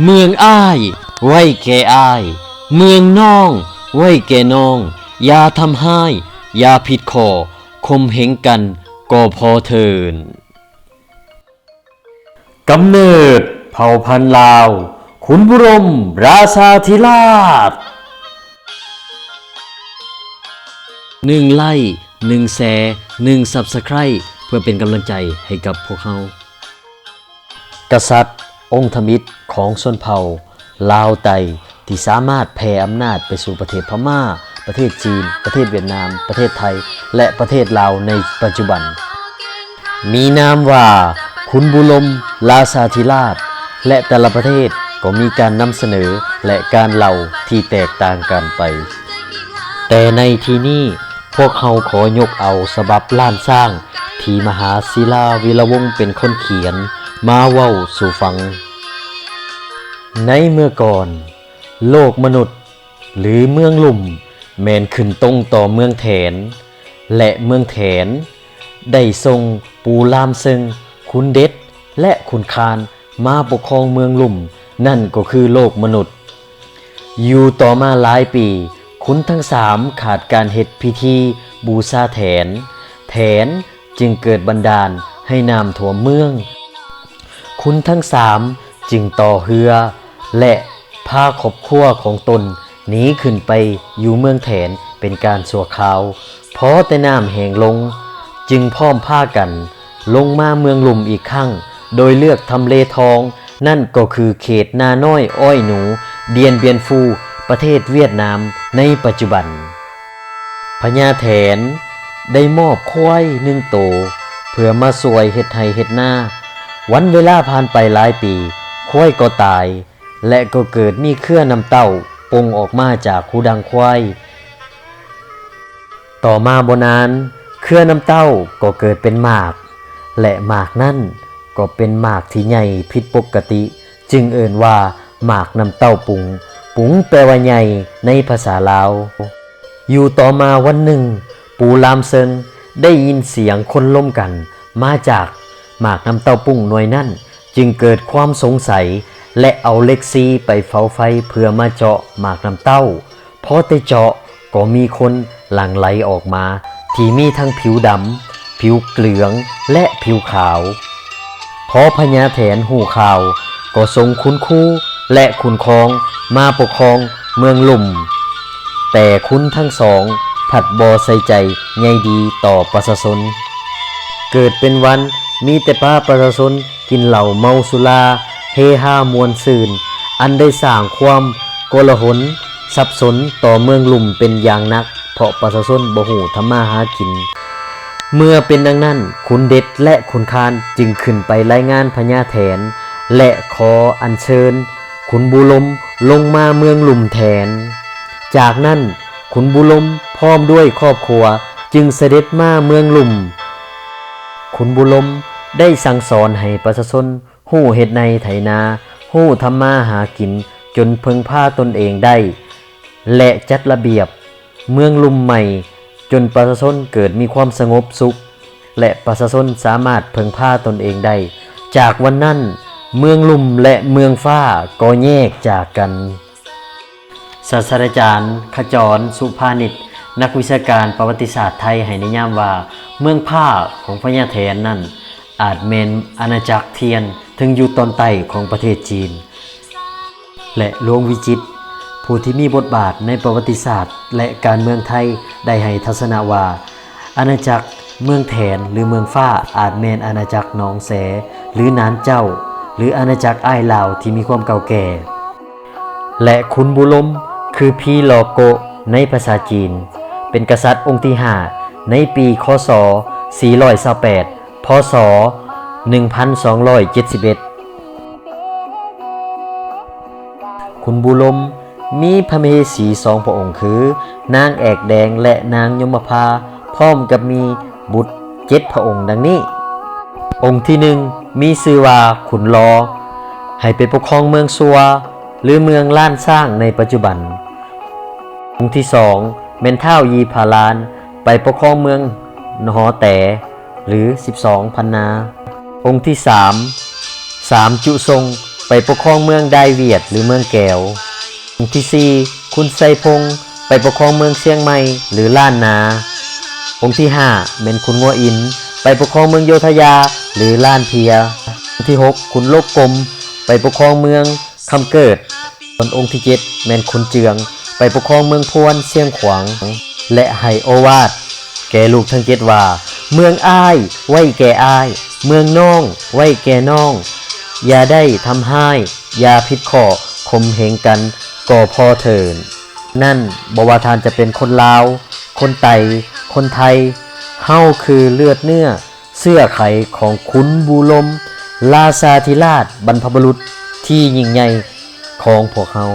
เมืองอ้าย ไว้แก่อ้าย เมืองน้อง ไว้แก่น้อง อย่าทำให้อย่าผิดคอคมเหงกันก็พอเทินกำเนิด เผ่าพันธุ์ลาว ขุนบุรม ราชาธิราชหนึ่งไล่หนึ่งแสหนึ่งสับสไครเพื่อเป็นกำลังใจให้กับพวกเขา กษัตริย์ องค์ธมิตร ของชนเผ่าลาวไตที่สามารถแผ่อำนาจไปสู่ประเทศพม่า ประเทศจีน ประเทศเวียดนาม ประเทศไทย และประเทศลาวในปัจจุบัน มีนามว่าขุนบุลมลาซาธิราช และแต่ละประเทศก็มีการนำเสนอและการเล่าที่แตกต่างกันไป แต่ในที่นี้พวกเขาขอยกเอาสบับล้านสร้าง ที่มหาศิลาวีรวงเป็นคนเขียน มาเว้าสู่ฟัง ในเมื่อก่อน โลกมนุษย์ หรือเมืองลุ่ม แมนขึ้นตรงต่อเมืองแถน และเมืองแถน ได้ทรงปูลามซึงคุณเด็ดและคุณคานมาปกครองเมืองลุ่ม นั่นก็คือโลกมนุษย์ อยู่ต่อมาหลายปี คุณทั้งสามขาดการเฮ็ดพิธีบูชาแถน แถนจึงเกิดบันดาลให้น้ำท่วเมือง คุณทั้งสามจึงต่อเฮือ และพาครอบครัวของตนหนีขึ้นไปอยู่เมืองแถนเป็นการสัวคราว เพราะแต่น้ำแหงลง จึงพร้อมผ้ากัน ลงมาเมืองลุ่มอีกครั้ง โดยเลือกทำเลทอง นั่นก็คือเขตนาน้อยอ้อยหนู เดียนเบียนฟู ประเทศเวียดนามในปัจจุบันพญาแถนได้มอบควายหนึ่งโต เพื่อมาสวยเฮ็ดไห้เฮ็ดหน้า วันเวลาผ่านไปหลายปีควายก็ตาย และก็เกิดมีเครื่อนำเต้าปงออกมาจากคูดังควาย ต่อมาบนานเครื่อน้ำเต้าก็เกิดเป็นหมาก และหมากนั่นก็เป็นหมากที่ใหญ่ผิดปกติ จึงเอ่นว่าหมากน้ำเต้าปุง ปุงแปลว่าใหญ่ในภาษาลาว อยู่ต่อมาวันหนึ่ง ปูลามเซิงได้ยินเสียงคนล้มกัน มาจากหมากน้ำเต้าปุ้งหน่วยนั่น จึงเกิดความสงสัย และเอาเล็กซีไปเฝ้าไฟเพื่อมาเจาะหมากน้ำเต้าพอได้เจาะก็มีคนหลั่งไหลออกมา ที่มีทั้งผิวดำผิวเกลืองและผิวขาว พอพญาแถนหูข่าว ก็ทรงคุณครูและคุณครองมาปกครองเมืองลุ่ม แต่คุณทั้งสองผัดบอใส่ใจใยดีต่อประชาชน เกิดเป็นวันมีแต่ป้าประชาชนกินเหล่าเมาสุรา เฮฮามวนซืน อันได้สร้างความโกลาหลสับสนต่อเมืองลุ่มเป็นอย่างนัก เพราะประชาชนบ่หูทำมาหากิน เมื่อเป็นดังนั้นขุนเด็ดและขุนคานจึงขึ้นไปรายงานพญาแถน และขออัญเชิญ ขุนบุลมลงมาเมืองลุ่มแทนจากนั้นขุนบุลมพร้อมด้วยครอบครัวจึงเสด็จมาเมืองลุ่ม ขุนบุลมได้สั่งสอนให้ประชาชน หู้เฮ็ดในไถนา หู้ทำมาหากิน จนพึงพาตนเองได้ และจัดระเบียบ เมืองลุ่มใหม่ จนประชาชนเกิดมีความสงบสุข และประชาชนสามารถพึงพาตนเองได้ จากวันนั้นเมืองลุ่มและเมืองฟ้าก็แยกจากกันศาสตราจารย์ ขจร สุภานิชนักวิชาการประวัติศาสตร์ไทยให้นิยามว่า เมืองผ้าของพญาแถนนั่น อาจเมนอาณาจักรเทียน ถึงอยู่ตอนใต้ของประเทศจีน และหลวงวิจิตผู้ที่มีบทบาทในประวัติศาสตร์ และการเมืองไทยได้ให้ทัศนะว่าอาณาจักรเมืองแถนหรือเมืองฟ้าอาจเมนอาณาจักรหนองแส หรือนานเจ้า หรืออาณาจักรไอ้ลาวที่มีความเก่าแก่ และคุณบุลมคือพีลอโกในภาษาจีน เป็นกษัตริย์องค์ที่ห้าในปีคศ 428พศ 1271 คุณบุลมมีพระเหสีสองพระองค์คือ นางแอกแดงและนางยมพา พร้อมกับมีบุตรเจ็ดพระองค์ดังนี้ องค์ที่หนึ่งมีชื่อว่าขุนลอ ให้ไปปกครองเมืองซัว หรือเมืองล้านสร้างในปัจจุบัน องค์ที่สองเมนเท่ายีพาลาน ไปปกครองเมืองนหอแต่หรือ 12พันนา องค์ที่สามสามจุทรงไปปกครองเมืองไดเวียดหรือเมืองแก้วองค์ที่สี่คุณไซพงศ์ไปปกครองเมืองเชียงใหม่หรือล้านนา องค์ที่ห้าเมนคุณงัวอิน ไปปกครองเมืองโยธยาหรือล้านเพีย องค์ที่หกคุณโลกกลม ไปปกครองเมืองคำเกิดส่วนองค์ที่เจ็ดเมนคุณเจือง ไปปกครองเมืองพวนเชียงขวาง และไฮโอวาดแก่ลูกทั้งเจ็ดว่า เมืองอ้าย ไว้แก่อ้าย เมืองน้อง ไว้แก่น้อง อย่าได้ทำให้อย่าพิดขอคมเหงกันก่อพอเถิน นั่นบวาทานจะเป็นคนลาว คนไต คนไทย เฮาคือเลือดเนื้อ เสื้อไขของคุณบูลมลาซาธิราชบรรพบุรุษที่ยิ่งใหญ่ของพวกเฮา